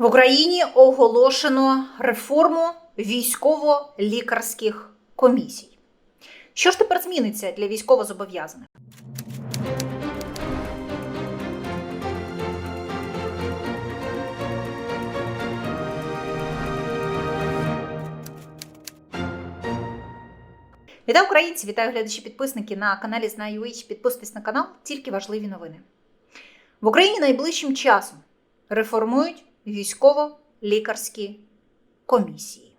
В Україні оголошено реформу військово-лікарських комісій. Що ж тепер зміниться для військовозобов'язаних? Вітаю українці! Вітаю глядачі-підписники на каналі Знаю UH. Підписуйтесь на канал, тільки важливі новини. В Україні найближчим часом реформують військово-лікарські комісії.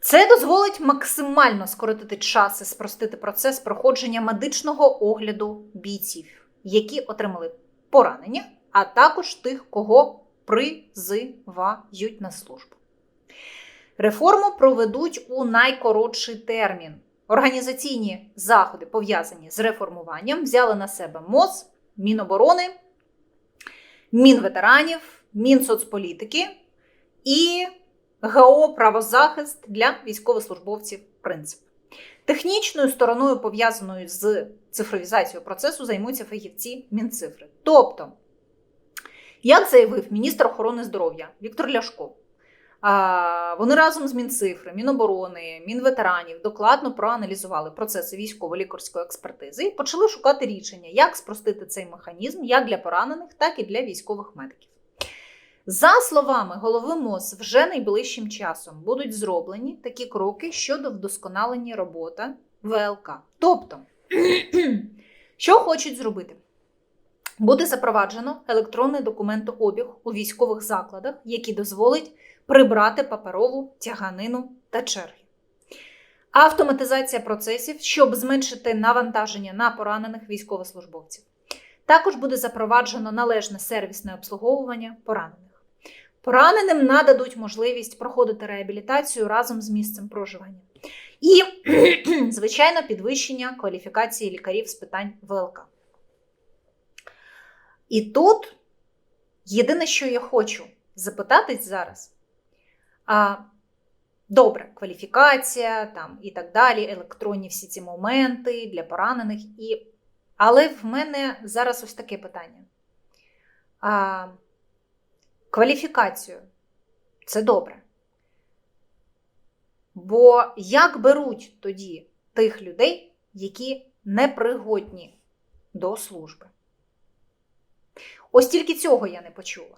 Це дозволить максимально скоротити час і спростити процес проходження медичного огляду бійців, які отримали поранення, а також тих, кого призивають на службу. Реформу проведуть у найкоротший термін. Організаційні заходи, пов'язані з реформуванням, взяли на себе МОЗ, Міноборони, Мінветеранів, Мінсоцполітики і ГО Правозахист для військовослужбовців принцип. Технічною стороною, пов'язаною з цифровізацією процесу, займуться фахівці Мінцифри. Тобто, як заявив міністр охорони здоров'я Віктор Ляшко, вони разом з Мінцифри, Міноборони, Мінветеранів докладно проаналізували процеси військово-лікарської експертизи і почали шукати рішення, як спростити цей механізм як для поранених, так і для військових медиків. За словами голови МОЗ, вже найближчим часом будуть зроблені такі кроки щодо вдосконалення роботи ВЛК. Тобто, що хочуть зробити? Буде запроваджено електронний документообіг у військових закладах, який дозволить прибрати паперову тяганину та черги. Автоматизація процесів, щоб зменшити навантаження на поранених військовослужбовців. Також буде запроваджено належне сервісне обслуговування поранених. Пораненим нададуть можливість проходити реабілітацію разом з місцем проживання. І, звичайно, підвищення кваліфікації лікарів з питань ВЛК. І тут єдине, що я хочу запитатись зараз. А, Добре, кваліфікація там, і так далі, електронні всі ці моменти для поранених. І... Але в мене зараз ось таке питання. А, Кваліфікацію це добре. Бо як беруть тоді тих людей, які непригодні до служби? Ось тільки цього я не почула.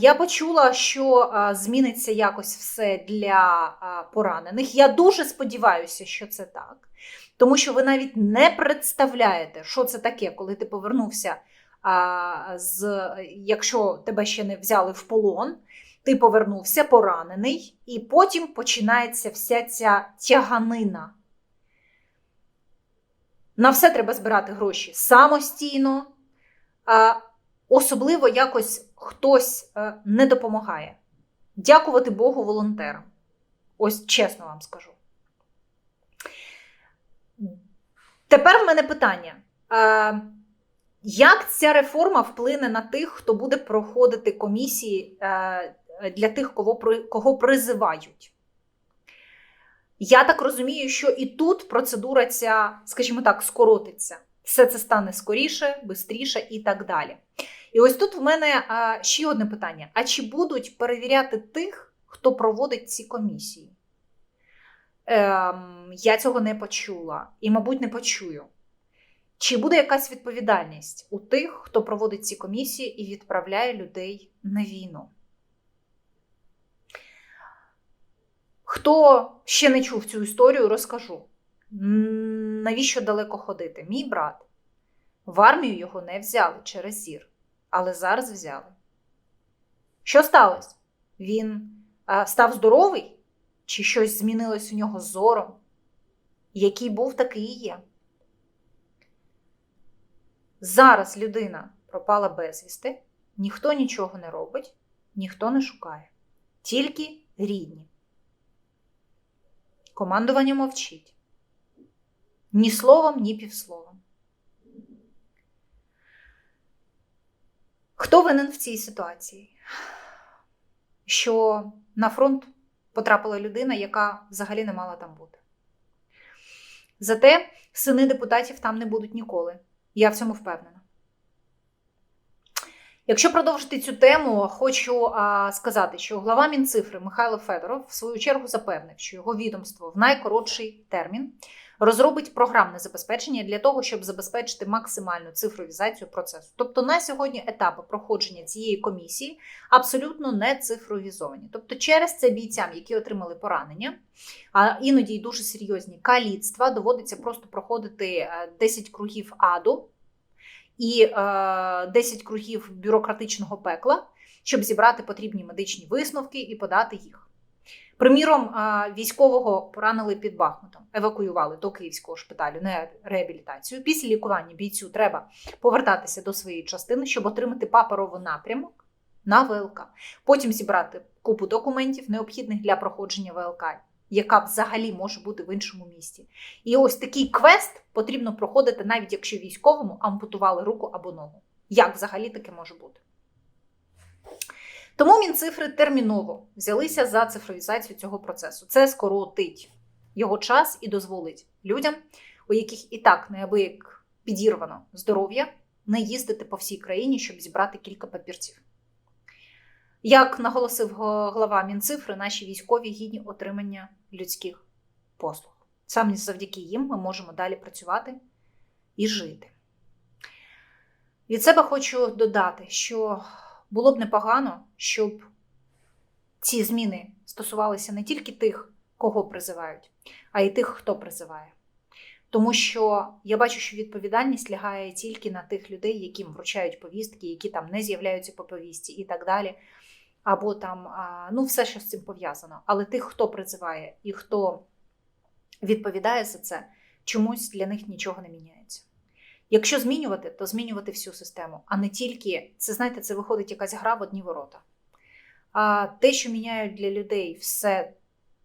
Я почула, що зміниться якось все для поранених. Я дуже сподіваюся, що це так. Тому що ви навіть не представляєте, що це таке, коли ти повернувся, з, якщо тебе ще не взяли в полон, ти повернувся поранений, і потім починається вся ця тяганина. На все треба збирати гроші самостійно. Особливо якось хтось е, не допомагає. Дякувати Богу волонтерам. Ось чесно вам скажу. Тепер в мене питання. Як ця реформа вплине на тих, хто буде проходити комісії е, для тих, кого кого призивають? Я так розумію, що і тут процедура ця, скажімо так, скоротиться. Все це стане скоріше, швидше і так далі. І ось тут в мене ще одне питання: а чи будуть перевіряти тих, хто проводить ці комісії? Ем, Я цього не почула і, мабуть, не почую. Чи буде якась відповідальність у тих, хто проводить ці комісії і відправляє людей на війну? Хто ще не чув цю історію, розкажу. Навіщо далеко ходити? Мій брат. В армію його не взяли через зір але зараз взяли. Що сталося? Він а, став здоровий? Чи щось змінилось у нього зором? Який був, такий і є. Зараз людина пропала безвісти, ніхто нічого не робить, ніхто не шукає. Тільки рідні. Командування мовчить. Ні словом, ні півсловом. Хто винен в цій ситуації? Що на фронт потрапила людина, яка взагалі не мала там бути. Зате сини депутатів там не будуть ніколи. Я в цьому впевнена. Якщо продовжити цю тему, хочу а, сказати, що глава Мінцифри Михайло Федоров в свою чергу запевнив, що його відомство в найкоротший термін розробить програмне забезпечення для того, щоб забезпечити максимальну цифровізацію процесу. Тобто на сьогодні етапи проходження цієї комісії абсолютно не цифровізовані. Тобто, через це бійцям, які отримали поранення, а іноді й дуже серйозні каліцтва, доводиться просто проходити е, 10 кругів аду і е, 10 кругів бюрократичного пекла, щоб зібрати потрібні медичні висновки і подати їх. Приміром, е, військового поранили під Бахмутом, евакуювали до київського шпиталю на реабілітацію. Після лікування бійцю треба повертатися до своєї частини, щоб отримати паперовий напрямок на ВЛК. Потім зібрати купу документів, необхідних для проходження ВЛК, яка взагалі може бути в іншому місті. І ось такий квест потрібно проходити, навіть якщо військовому ампутували руку або ногу. Як взагалі таке може бути? Тому Мінцифри терміново взялися за цифровізацію цього процесу. Це скоротить його час і дозволить людям, у яких і так неабияк підірвано здоров'я, не їздити по всій країні, щоб зібрати кілька папірців. Як наголосив глава Мінцифри, наші військові гідні отримання людських послуг. Саме завдяки їм ми можемо далі працювати і жити. Від себе хочу додати, що було б непогано, щоб ці зміни стосувалися не тільки тих, кого призивають, а й тих, хто призиває. Тому що я бачу, що відповідальність лягає тільки на тих людей, яким вручають повістки, які там не з'являються по повістці і так далі. Або там, ну, все, що з цим пов'язано. Але тих, хто призиває і хто відповідає за це, чомусь для них нічого не міняється. Якщо змінювати, то змінювати всю систему, а не тільки це, знаєте, це виходить якась гра в одні ворота. А те, що міняють для людей, все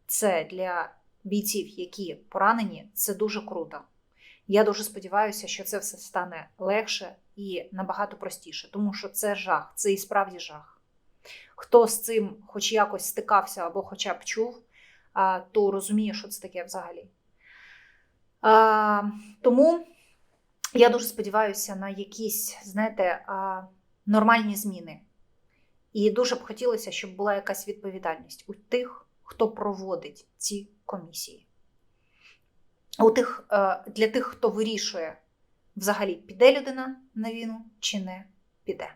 це для бійців, які поранені, це дуже круто. Я дуже сподіваюся, що це все стане легше і набагато простіше, тому що це жах, це і справді жах. Хто з цим хоч якось стикався або хоча б чув, то розуміє, що це таке взагалі. Тому я дуже сподіваюся на якісь, знаєте, нормальні зміни. І дуже б хотілося, щоб була якась відповідальність у тих, хто проводить ці комісії. У тих, Для тих, хто вирішує, взагалі, піде людина на війну чи не піде.